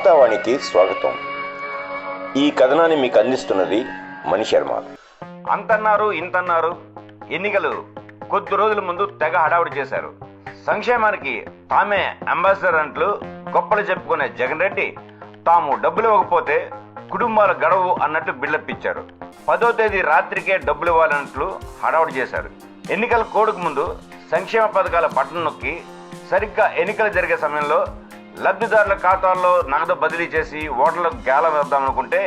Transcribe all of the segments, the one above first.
వార్తావాణికి స్వాగతం. ఈ కథనాన్ని మీకు అందిస్తున్నది మణిశర్మ అంతన్నారు ఇంతన్నారు ఎన్నికలు కొద్ది రోజుల ముందు తెగ హడావుడి చేశారు. సంక్షేమానికి తామే అంబాసిడర్ అంటూ గొప్పలు చెప్పుకునే జగన్ రెడ్డి తాము డబ్బులు ఇవ్వకపోతే కుటుంబాల గడవు అన్నట్టు బిల్డప్ పదో తేదీ రాత్రికే డబ్బులు ఇవ్వాలన్నట్లు హడావుడి చేశారు. ఎన్నికల కోడుకు ముందు సంక్షేమ పథకాల బటన్ నొక్కి సరిగ్గా ఎన్నికలు జరిగే సమయంలో లబ్ధిదారుల ఖాతాల్లో నగదు బదిలీ చేసి ఓటర్లకు గేల వేద్దాం అనుకుంటే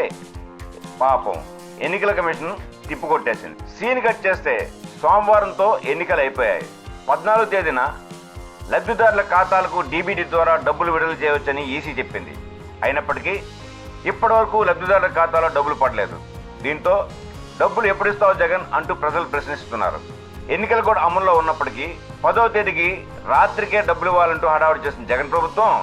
పాపం. ఎన్నికల కమిషన్ తిప్పుకొట్టేసింది. సీన్ కట్ చేస్తే సోమవారంతో ఎన్నికలు అయిపోయాయి. పద్నాలుగు తేదీన లబ్ధిదారుల ఖాతాలకు డీబీటీ ద్వారా డబ్బులు విడుదల చేయవచ్చని ఈసీ చెప్పింది. అయినప్పటికీ ఇప్పటివరకు లబ్ధిదారుల ఖాతాలో డబ్బులు పడలేదు. దీంతో డబ్బులు ఎప్పుడిస్తావు జగన్ అంటూ ప్రజలు ప్రశ్నిస్తున్నారు. ఎన్నికలు కూడా అమల్లో ఉన్నప్పటికీ పదో తేదీకి రాత్రికే డబ్బులు ఇవ్వాలంటూ హడావుడి చేసిన జగన్ ప్రభుత్వం.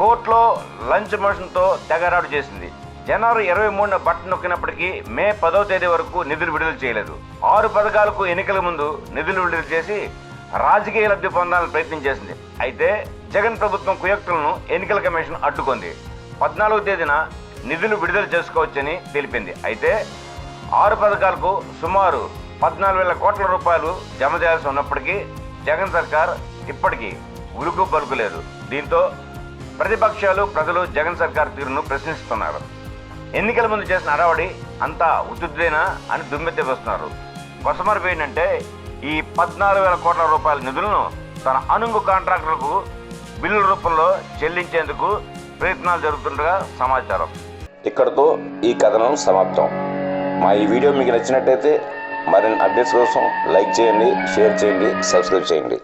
కోర్టులో లంచ్ మోషన్తో తెగరాడు చేసింది. జనవరి ఇరవై మూడున బట్టను నొక్కినప్పటికీ మే పదో తేదీ వరకు నిధులు విడుదల చేయలేదు. ఆరు పథకాలకు ఎన్నికల ముందు నిధులు విడుదల చేసి రాజకీయ లబ్ధి పొందాలని ప్రయత్నం చేసింది. అయితే జగన్ ప్రభుత్వం కుయక్తులను ఎన్నికల కమిషన్ అడ్డుకుంది. పద్నాలుగు తేదీన నిధులు విడుదల చేసుకోవచ్చని తెలిపింది. అయితే ఆరు పథకాలకు సుమారు పద్నాలుగు వేల కోట్ల రూపాయలు జమ చేయాల్సి ఉన్నప్పటికీ జగన్ సర్కార్ ఇప్పటికీ ఉలుకు పలుకులేదు. దీంతో ప్రతిపక్షాలు ప్రజలు జగన్ సర్కార్ తీరును ప్రశ్నిస్తున్నారు. ఎన్నికల ముందు చేసిన అడవడి అంతా ఉత్తుద్దేనా అని దుమ్మెత్తి వస్తున్నారు కొసమరపు ఏంటంటే ఈ పద్నాలుగు వేల కోట్ల రూపాయల నిధులను తన అనుంగు కాంట్రాక్టర్లకు బిల్లుల రూపంలో చెల్లించేందుకు ప్రయత్నాలు జరుగుతుండగా సమాచారం. ఇక్కడతో ఈ కథనం సమాప్తం. మా ఈ వీడియో మీకు నచ్చినట్టయితే మరిన్ని అప్డేట్స్ కోసం లైక్ చేయండి షేర్ చేయండి సబ్స్క్రైబ్ చేయండి.